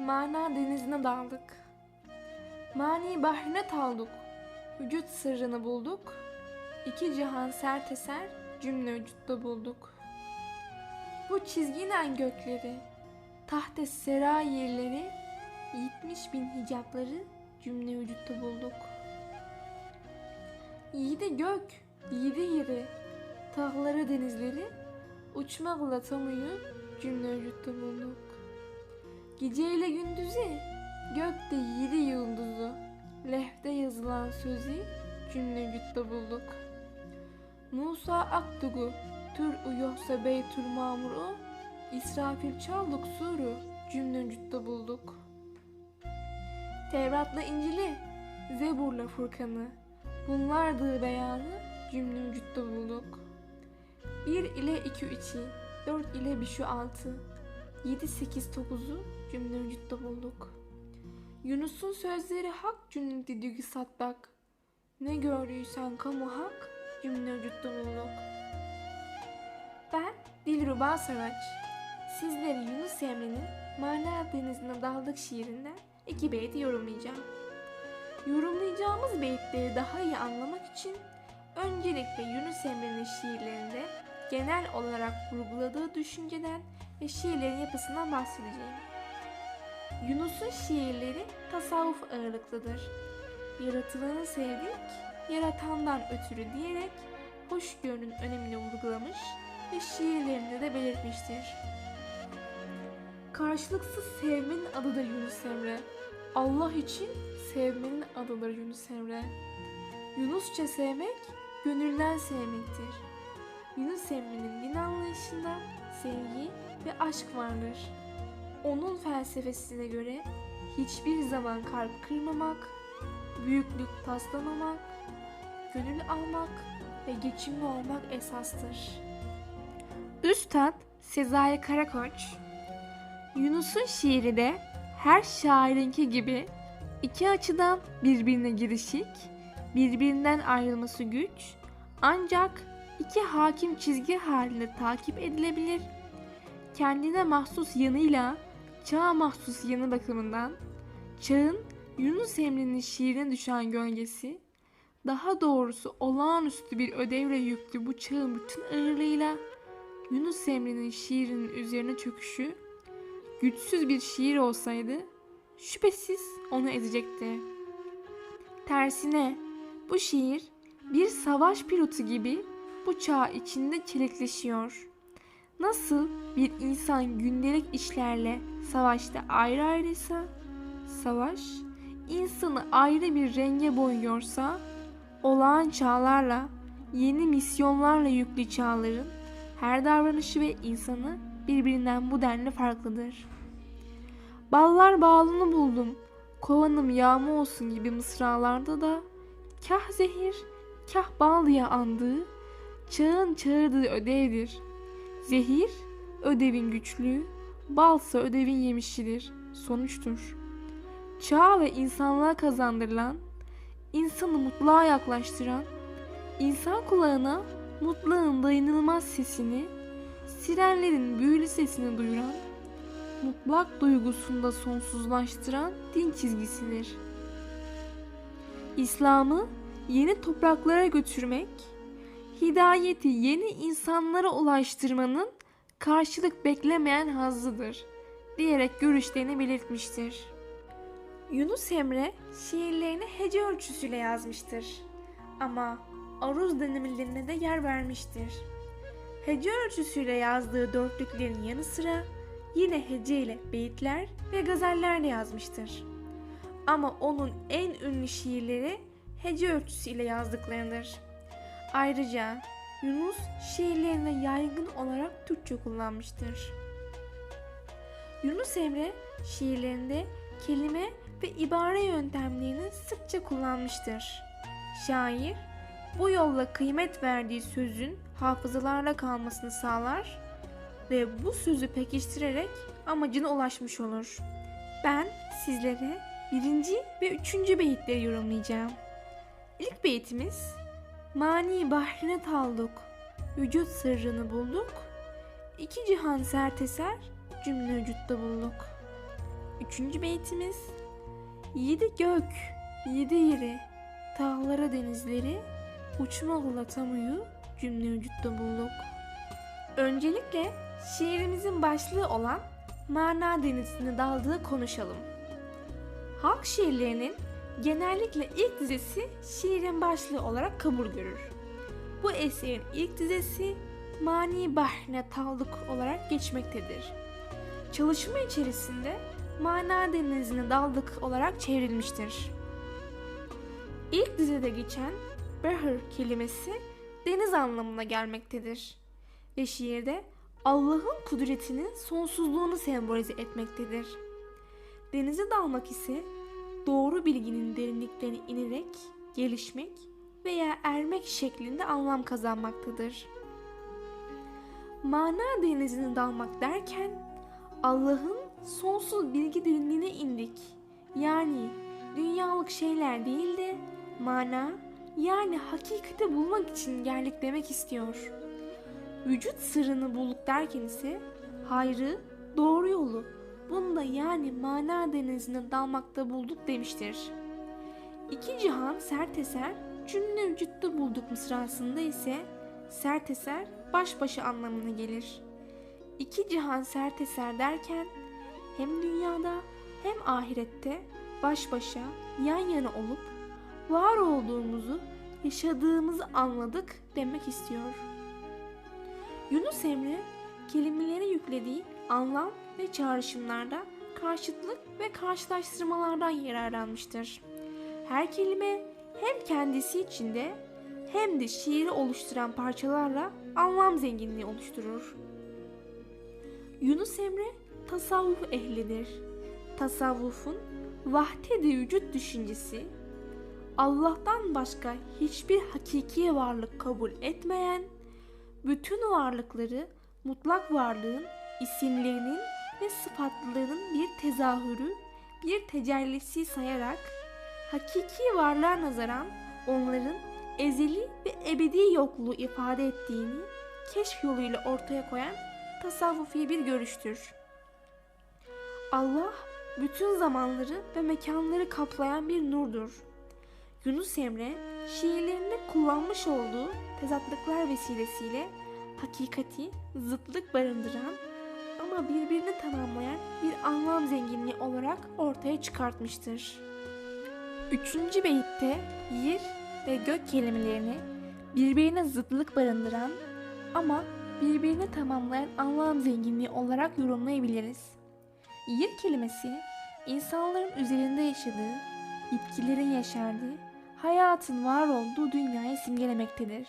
mana denizine daldık. Mani bahrine taldık. Vücut sırrını bulduk. İki cihan sert eser cümle vücutta bulduk. Bu çizginen gökleri, tahte sera yerleri, 70 bin hicapları cümle vücutta bulduk. Yiğidi gök, yiğidi yeri, tağları denizleri, uçmakla tamuyu cümle vücutta bulduk. Geceyle gündüzü, gökte yiğidi yıldızı, lehte yazılan sözü cümle vücutta bulduk. Musa Aktugu, tür uyohsa beytül mamuru, İsrafil çaldık suru, cümle vücutta bulduk. Tevrat'la İncil'i, Zebur'la Furkan'ı, bunlardı beyanı cümle vücutta bulduk. 1 ile 2 3'i, 4 ile 5 6, 7 8 9'u cümle vücutta bulduk. Yunus'un sözleri hak cümleti dügü satbak. Ne gördüysen kamu hak cümle vücutta bulduk. Ben Dilruba Saraç. Sizleri Yunus Emre'nin Mana Denizi'ne daldık şiirinden iki beyti yorumlayacağım. Yorumlayacağımız beyitleri daha iyi anlamak için öncelikle Yunus Emre'nin şiirlerinde genel olarak vurguladığı düşünceden ve şiirlerin yapısından bahsedeceğim. Yunus'un şiirleri tasavvuf ağırlıklıdır. Yaratılanı sevdik, yaratandan ötürü diyerek hoşgörünün önemini vurgulamış ve şiirlerinde de belirtmiştir. Karşılıksız sevmenin adıdır Yunus Emre. Allah için sevmenin adıdır Yunus Emre. Yunusça sevmek, gönülden sevmektir. Yunus Emre'nin din anlayışında sevgi ve aşk vardır. Onun felsefesine göre hiçbir zaman kalp kırmamak, büyüklük taslamamak, gönül almak ve geçimli olmak esastır. Üstad Sezai Karakoç Yunus'un şiiri de her şairinki gibi iki açıdan birbirine girişik, birbirinden ayrılması güç, ancak iki hakim çizgi halinde takip edilebilir. Kendine mahsus yanıyla çağa mahsus yanı bakımından çağın Yunus Emre'nin şiirine düşen gölgesi, daha doğrusu olağanüstü bir ödevle yüklü bu çağın bütün ağırlığıyla Yunus Emre'nin şiirinin üzerine çöküşü güçsüz bir şiir olsaydı şüphesiz onu ezecekti. Tersine bu şiir bir savaş pilotu gibi bu çağ içinde çelikleşiyor. Nasıl bir insan gündelik işlerle savaşta ayrı ayrıysa, savaş insanı ayrı bir renge boyuyorsa, olağan çağlarla, yeni misyonlarla yüklü çağların her davranışı ve insanı birbirinden bu denli farklıdır. Ballar bağlını buldum, kovanım yağma olsun gibi mısralarda da kah zehir, kah bal diye andığı, çağın çağırdığı ödevdir. Zehir, ödevin güçlüğü, balsa ödevin yemişidir, sonuçtur. Çağ ve insanlığa kazandırılan, insanı mutluğa yaklaştıran, insan kulağına mutlağın dayanılmaz sesini, sirenlerin büyülü sesini duyuran, mutlak duygusunda sonsuzlaştıran din çizgisidir. İslam'ı yeni topraklara götürmek, hidayeti yeni insanlara ulaştırmanın karşılık beklemeyen hazzıdır diyerek görüşlerini belirtmiştir. Yunus Emre şiirlerini hece ölçüsüyle yazmıştır. Ama aruz denemelerine de yer vermiştir. Hece ölçüsüyle yazdığı dörtlüklerin yanı sıra yine hece ile beyitler ve gazeller de yazmıştır. Ama onun en ünlü şiirleri hece ölçüsüyle yazdıklarıdır. Ayrıca Yunus şiirlerine yaygın olarak Türkçe kullanmıştır. Yunus Emre şiirlerinde kelime ve ibare yöntemlerini sıkça kullanmıştır. Şair bu yolla kıymet verdiği sözün hafızalarla kalmasını sağlar ve bu sözü pekiştirerek amacına ulaşmış olur. Ben sizlere birinci ve üçüncü beyitleri yorumlayacağım. İlk beytimiz Mani bahrine taldık, vücut sırrını bulduk, iki cihan serteser cümle vücutta bulduk. üçüncü beytimiz Yedi gök, yedi yeri, tağlara denizleri, uçmakla tamuyu cümle vücutta bulduk. Öncelikle şiirimizin başlığı olan mana denizine daldığı konuşalım. Halk şiirlerinin genellikle ilk dizesi şiirin başlığı olarak kabul görür. Bu eserin ilk dizesi Mani Bahrine Tavluk olarak geçmektedir. Çalışma içerisinde mana denizine daldık olarak çevrilmiştir. İlk dizede geçen Behr kelimesi deniz anlamına gelmektedir ve şiirde Allah'ın kudretinin sonsuzluğunu sembolize etmektedir. Denize dalmak ise doğru bilginin derinliklerine inerek gelişmek veya ermek şeklinde anlam kazanmaktadır. Mana denizine dalmak derken Allah'ın sonsuz bilgi derinliğine indik. Yani dünyalık şeyler değil de mana yani hakikati bulmak için geldik demek istiyor. Vücut sırrını bulduk derken ise hayrı, doğru yolu, bunda yani mana denizine dalmakta bulduk demiştir. İki cihan sert eser, cümle vücutta bulduk mısrasında ise sert eser baş başa anlamına gelir. İki cihan sert eser derken hem dünyada hem ahirette baş başa yan yana olup var olduğumuzu, yaşadığımızı anladık demek istiyor. Yunus Emre kelimelere yüklediği anlam ve çağrışımlarda karşıtlık ve karşılaştırmalardan yararlanmıştır. Her kelime hem kendisi içinde hem de şiiri oluşturan parçalarla anlam zenginliği oluşturur. Yunus Emre tasavvuf ehlidir. Tasavvufun vahdet-i vücut düşüncesi, Allah'tan başka hiçbir hakiki varlık kabul etmeyen, bütün varlıkları mutlak varlığın isimlerinin ve sıfatlarının bir tezahürü, bir tecellisi sayarak, hakiki varlığa nazaran onların ezeli ve ebedi yokluğu ifade ettiğini keşf yoluyla ortaya koyan tasavvufi bir görüştür. Allah bütün zamanları ve mekanları kaplayan bir nurdur. Yunus Emre şiirlerinde kullanmış olduğu tezatlıklar vesilesiyle hakikati zıtlık barındıran ama birbirini tamamlayan bir anlam zenginliği olarak ortaya çıkartmıştır. Üçüncü beyitte yer ve gök kelimelerini birbirine zıtlık barındıran ama birbirini tamamlayan anlam zenginliği olarak yorumlayabiliriz. Yer kelimesi insanların üzerinde yaşadığı, bitkilerin yaşardığı, hayatın var olduğu dünyayı simgelemektedir.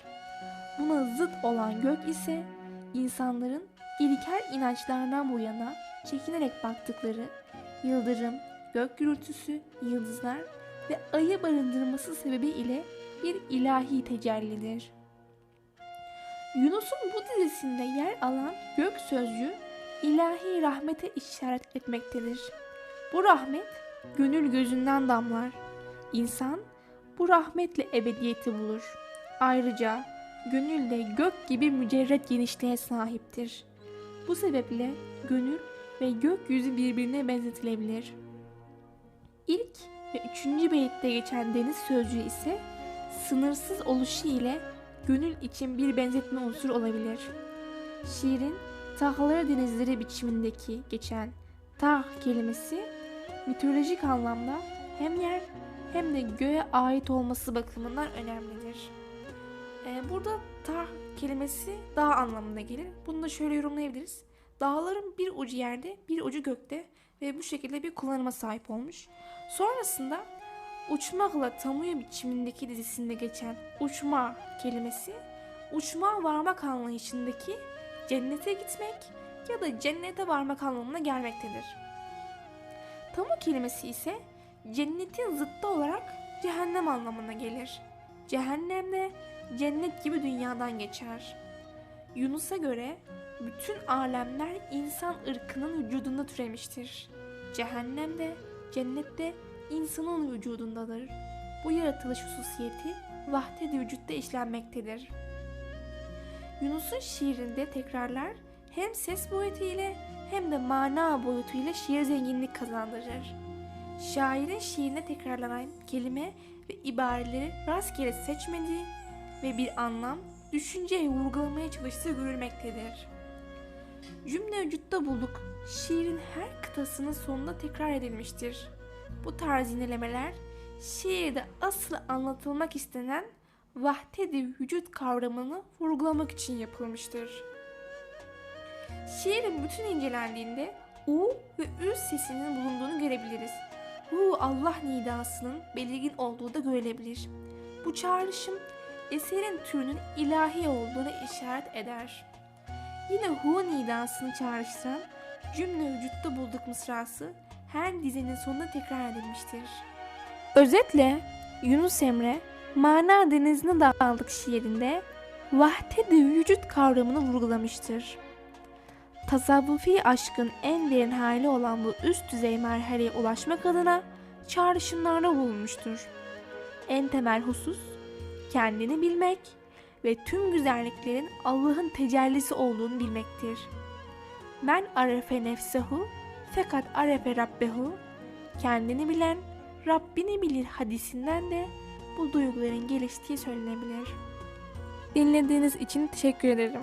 Buna zıt olan gök ise insanların ilkel inançlarından bu yana çekinerek baktıkları yıldırım, gök gürültüsü, yıldızlar ve ayı barındırması sebebiyle bir ilahi tecellidir. Yunus'un bu dizisinde yer alan gök sözcüğü ilahi rahmete işaret etmektedir. Bu rahmet gönül gözünden damlar. İnsan bu rahmetle ebediyeti bulur. Ayrıca gönül de gök gibi mücerret genişliğe sahiptir. Bu sebeple gönül ve gökyüzü birbirine benzetilebilir. İlk ve üçüncü beyitte geçen deniz sözcüğü ise sınırsız oluşu ile gönül için bir benzetme unsuru olabilir. Şiirin tahları denizleri biçimindeki geçen tah kelimesi mitolojik anlamda hem yer hem de göğe ait olması bakımından önemlidir. Ee, burada tah kelimesi dağ anlamına gelir. Bunu da şöyle yorumlayabiliriz. Dağların bir ucu yerde, bir ucu gökte ve bu şekilde bir kullanıma sahip olmuş. Sonrasında uçmakla tamuyu biçimindeki dizisinde geçen uçma kelimesi uçma varmak anlayışındaki cennete gitmek ya da cennete varmak anlamına gelmektedir. Tamu kelimesi ise cennetin zıttı olarak cehennem anlamına gelir. Cehennemde cennet gibi dünyadan geçer. Yunus'a göre bütün alemler insan ırkının vücudunda türemiştir. Cehennemde, cennette insanın vücudundadır. Bu yaratılış hususiyeti vahdet vücutta işlenmektedir. Yunus'un şiirinde tekrarlar hem ses boyutiyle hem de mana boyutuyla şiir zenginlik kazandırır. Şairin şiirine tekrarlanan kelime ve ibareleri rastgele seçmediği ve bir anlam, düşünceye vurgulamaya çalıştığı görülmektedir. Cümle vücutta bulduk şiirin her kıtasının sonunda tekrar edilmiştir. Bu tarz yinelemeler şiirde asıl anlatılmak istenen vahdedi vücut kavramını vurgulamak için yapılmıştır. Şiirin bütün incelendiğinde U ve Ü sesinin bulunduğunu görebiliriz. Hu Allah nidasının belirgin olduğu da görülebilir. Bu çağrışım eserin türünün ilahi olduğuna işaret eder. Yine hu nidasını çağrıştıran cümle vücutta bulduk mısrası her dizinin sonunda tekrar edilmiştir. Özetle Yunus Emre Mana Denizi'ne daldık şiirinde vahdedi vücut kavramını vurgulamıştır. Tasavvufi aşkın en derin hali olan bu üst düzey merhaleye ulaşmak adına çağrışımlarda bulunmuştur. En temel husus kendini bilmek ve tüm güzelliklerin Allah'ın tecellisi olduğunu bilmektir. Men arefe nefsehu fakat arefe rabbehu kendini bilen Rabbini bilir hadisinden de bu duyguların geliştiği söylenebilir. Dinlediğiniz için teşekkür ederim.